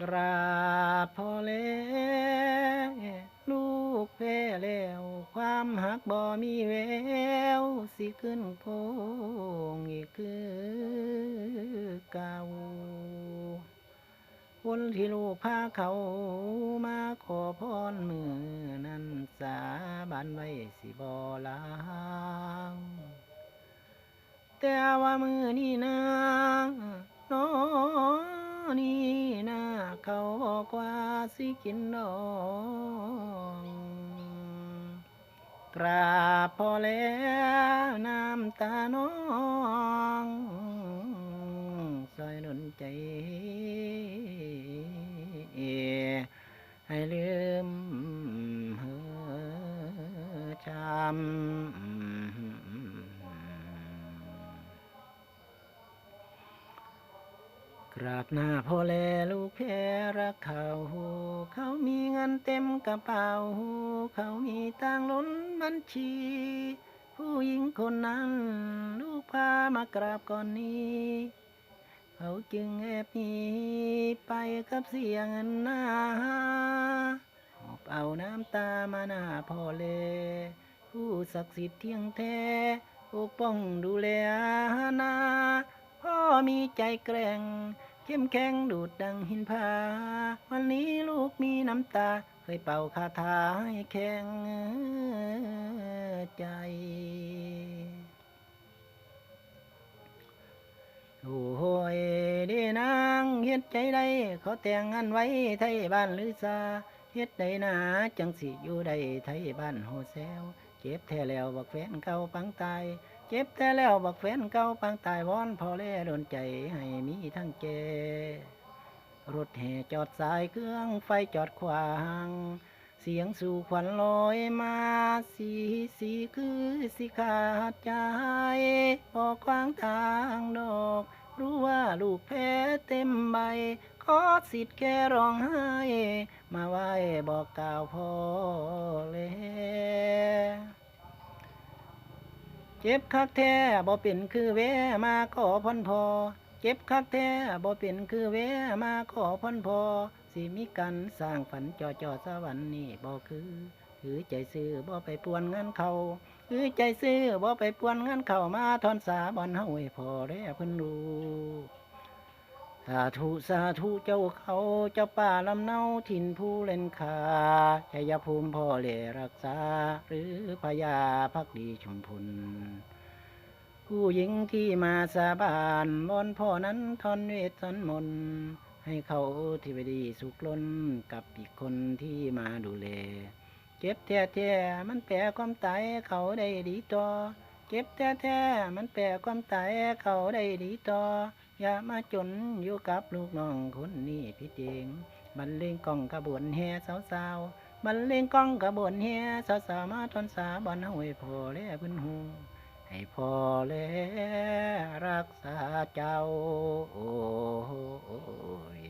กราบพ่อแล้วลูกแพ้แล้ว ความหักบ่มีแวว สิขึ้นโพงอีกคือเก่าคนที่ลูกพาเขามาขอพรมือนั้นสาบานไว้สิบอลาวแต่ว่ามือนี่นะน้อ นี่นะเขาบอกว่าสิกินดองกราบพอแล้วน้ำตาน้อง กราบหน้าพ่อแลลูกแพรักเขาเขามีเงินเต็มกระเป๋า เขามีตังล้นบัญชี ผู้หญิงคนนั้น ลูกพามากราบก่อนนี้ เขาจึงแอบหนีไปกับเสียงเงินหน้าหอบเอาน้ำตามาหน้าพ่อเลผู้ศักดิ์สิทธิ์เที่ยงแท้ปกป้องดูแลอาณา มีใจแกร่ง เข้มแข็งดูดดังหินผา วันนี้ลูกมีน้ำตา เคยเป่าคาถาให้แข็งใจโอ้โหยเดีนางเฮ็ดใจใดเขาแต่งงานไว้ไทยบ้านหรือซาเฮ็ดใดนาจังสิอยู่ใดไทยบ้านโฮเซลเจ็บแท้แล้วบักแฟนเก่าปังตาย จ็บแท้แล้วบักแฟนเก่าปังตายวอนพอแลโดนใจให้มีทั้งเจรถแห่จอดสายเครื่องไฟจอดขวาง เสียงสู่ขวัญลอยมาสีสีคือสิขาดใจออกขวางทางดอก รู้ว่าลูกแพ้เต็มใบขอสิทธิ์แค่ร้องไห้ มาไหว้บอกกล่าวพ่อ เจ็บคักแท้บ่เป็นคือแวมาขอพรพอ เจ็บคักแท้บ่เป็นคือแวมาขอพรพอ สิมีกันสร้างฝันจอจอสวรรค์นี่บ่คือถือใจซื้อบ่ไปปวนงานเขาถือใจซื้อบ่ไปปวนงานเขามาทอนสาบอนเฮาให้พอแล้วเพิ่นรู้ สาธุสาธุเจ้าเขาเจ้าป่าลำเนาถิ่นผู้เล่นขาชัยภูมิพ่อเลรักษา หรือพญาพักดีชุมพลผู้หญิงที่มาสาบานวอนพ่อนั้นทอนเวทสันมน ให้เขาที่ไปดีสุขล้นกับอีกคนที่มาดูแลเจ็บแท้ๆมันแปลความตายเขาได้ดีต่อเจ็บแท้ๆมันแปลความตายเขาได้ดีต่อ อย่ามาจนอยู่กับลูกน้องคนนี้พี่เจงบันเลงกล้องกระบวนแห่สาวๆบันเลงกล้องกระบวนแห่สาวๆมาทนสาบอนห้วยพอและพื้นหูให้พอและรักษาเจ้าโอ้ย